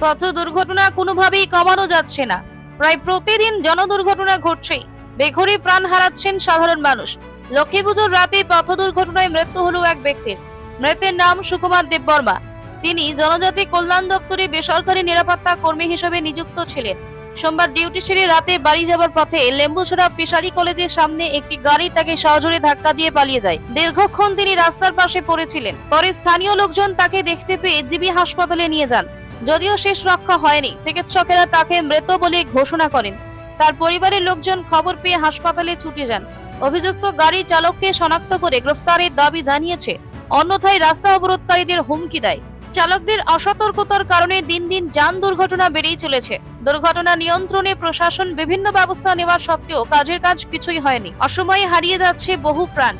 পথ দুর্ঘটনা কোনোভাবেই কমানো যাচ্ছে না। প্রায় প্রতিদিন জনদুর্ঘটনা ঘটছেই। বেঘরে প্রাণ হারাচ্ছেন সাধারণ মানুষ। লক্ষ্মী পুজোর রাতে পথ দুর্ঘটনায় মৃত্যু হলো এক ব্যক্তির। মৃতের নাম সুকুমার দেববর্মা। তিনি জনজাতি কল্যাণ দপ্তরে বেসরকারি নিরাপত্তা কর্মী হিসেবে নিযুক্ত ছিলেন। সোমবার ডিউটি সেরে রাতে বাড়ি যাবার পথে লেম্বুছড়া ফিশারি কলেজের সামনে একটি গাড়ি তাকে সজোরে ধাক্কা দিয়ে পালিয়ে যায়। দীর্ঘক্ষণ তিনি রাস্তার পাশে পড়েছিলেন। পরে স্থানীয় লোকজন তাকে দেখতে পেয়ে জিবি হাসপাতালে নিয়ে যান। যদিও শেষ রক্ষা হয়নি। চিকিৎসকেরা তাকে মৃত বলে ঘোষণা করেন। তার পরিবারের লোকজন খবর পেয়ে হাসপাতালে ছুটে যান। অভিযুক্ত গাড়ি চালককে শনাক্ত করে গ্রেফতারের দাবি জানিয়েছে। অন্যথায় রাস্তা অবরোধকারীদের হুমকি দেয়। চালকদের অসতর্কতার কারণে দিন দিন যান দুর্ঘটনা বেড়েই চলেছে। দুর্ঘটনা নিয়ন্ত্রণে প্রশাসন বিভিন্ন ব্যবস্থা নেওয়ার সত্ত্বেও কাজের কাজ কিছুই হয়নি। অসময়ে হারিয়ে যাচ্ছে বহু প্রাণ।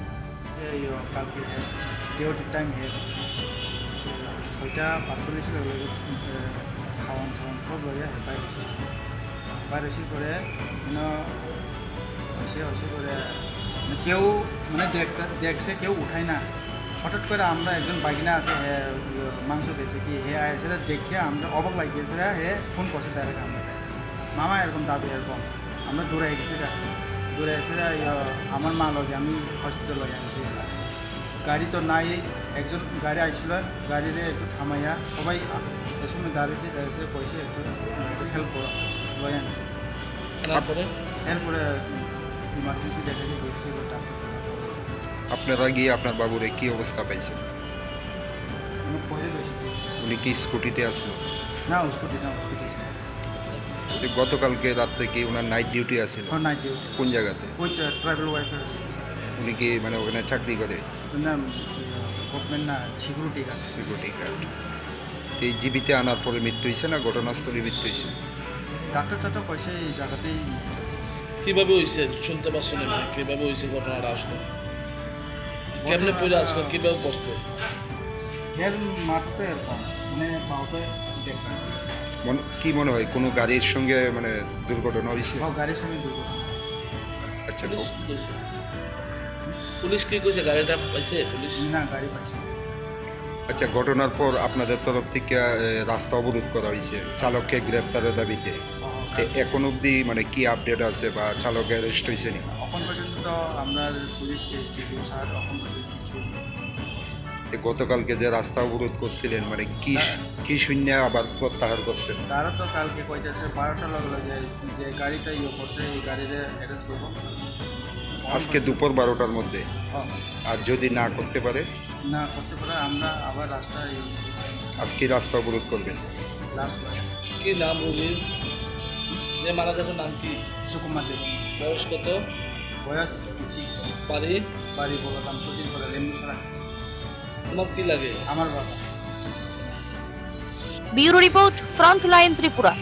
পাঁচচল্লিশ লগে লগে খাওয়ান খাওয়ান সব লগে হে বাইরে এসে বাইরে এসে করে এসে এসে করে কেউ মানে দেখ- দেখছে, কেউ উঠায় না। হঠাৎ করে আমরা একজন বাগিনা আছে হে মাংস পেয়েছে কি হে আসে দেখে আমরা অবাক লাগিয়েছে হে ফোন করছে ডাইরেক্ট আমরা মামা, এরকম দাদু, এরকম। আমরা দূরে গেছি দূরে এসে আমার মা লগে, আমি হসপিটাল লগে আনছি। গাড়ি তো নাই একজন গাড়ি আসছিল গাড়িরে একটু থামাইয়া সবাই এসে গাড়িতে এসে পয়সা একটু হেল্প করো লগে আনছি। তারপরে? এরপরে ইমার্জেন্সি দেখাতে গেছি আপনারা গিয়ে আপনার বাবুরে কি অবস্থা পাইছেন? পরে রয়েছি। উনি কি স্কুটিতে আসলো না স্কুটি না স্কুটি গতকালকে রাত্রে কি ওনার নাইট ডিউটি নাই কোন জায়গাতে? ওই ট্রাভেল ওয়াইফের উনি কি মানে ওখানে চাকরি করে। না গভর্নমেন্ট না সিকিউরিটি গার্ড সিকিউরিটি গার্ড তো এই জীবিতে আনার পরে মৃত্যু হয়েছে না? ঘটনাস্থলে মৃত্যু হয়েছে? ডাক্তার টাক্তার কইছে এই জায়গাতেই কীভাবে হয়েছে শুনতে পাচ্ছেন না কীভাবে হয়েছে ঘটনাটা আসলো? কেমনে পড়ে আসলো? কীভাবে করছে? এর মাথাতে এরকম মানে বাউতে দেখছেন কি মনে হয় কোনো গাড়ির সঙ্গে মানে দুর্ঘটনা হয়েছে গাড়ির সঙ্গে দুর্ঘটনা। আচ্ছা পুলিশ কি কইছে? গাড়িটা পাইছে পুলিশ? না গাড়ি পাইছে। আচ্ছা ঘটনার পর আপনাদের তরফ থেকে রাস্তা অবরোধ করা হয়েছে। চালককে গ্রেপ্তারের দাবিতে। এখন অবধি মানে কি আপডেট আছে বা চালক অ্যারেস্ট হয়েছে নি এখন পর্যন্ত তো আমরা পুলিশ স্যার এখন পর্যন্ত কিছু তো গতকালকে যে রাস্তা অবরোধ করছিলেন মানে কি কি শূন্য আবার প্রত্যাহার করছেন? তারা তো কালকে কইতেছে বারোটার লগে লগে যে গাড়িটা ইয়ে করছে এই গাড়িরে অ্যারেস্ট করব। আজকে দুপুর বারোটার মধ্যে। হ্যাঁ, আর যদি না করতে পারে? না করতে পারে আমরা আবার রাস্তায় আজকে রাস্তা অবরোধ করবেন। কি নাম যে মারা গেছে নাম কি? সুকুমার দেব। বয়স কত? বয়স সিক্স বাড়ি? বাড়ি বললাম শুটিং করে লেম্বু ছাড়া। তোমার কি লাগে? আমার বাবা। Bureau report front line Tripura.